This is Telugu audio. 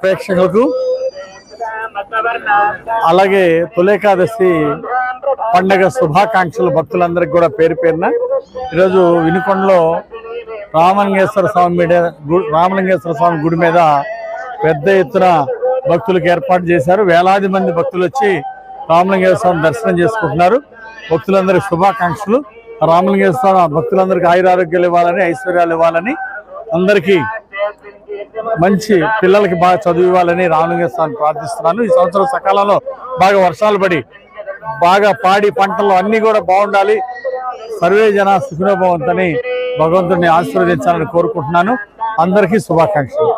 ప్రేక్షకులకు. అలాగే తులేకాదశి పండగ శుభాకాంక్షలు భక్తులందరికీ కూడా పేరు పేరున. ఈరోజు వినుకొండలో రామలింగేశ్వర స్వామి మీద రామలింగేశ్వర స్వామి గుడి మీద పెద్ద ఎత్తున భక్తులకు ఏర్పాటు చేశారు. వేలాది మంది భక్తులు వచ్చి రామలింగేశ్వర స్వామి దర్శనం చేసుకుంటున్నారు. భక్తులందరికీ శుభాకాంక్షలు. రామలింగేశ్వర స్వామి భక్తులందరికీ ఆయురారోగ్యాలు ఇవ్వాలని ఐశ్వర్యాలు ఇవ్వాలని అందరికీ మంచి పిల్లలకి బాగా చదువు ఇవ్వాలని రామలింగేశ్వర ప్రార్థిస్తున్నాను. ఈ సంవత్సరం సకాలంలో బాగా వర్షాలు పడి బాగా పాడి పంటలు అన్ని కూడా బాగుండాలి. సర్వే జన సుఖినోభవంతని భగవంతుడిని ఆశీర్వదించాలని కోరుకుంటున్నాను. అందరికీ శుభాకాంక్షలు.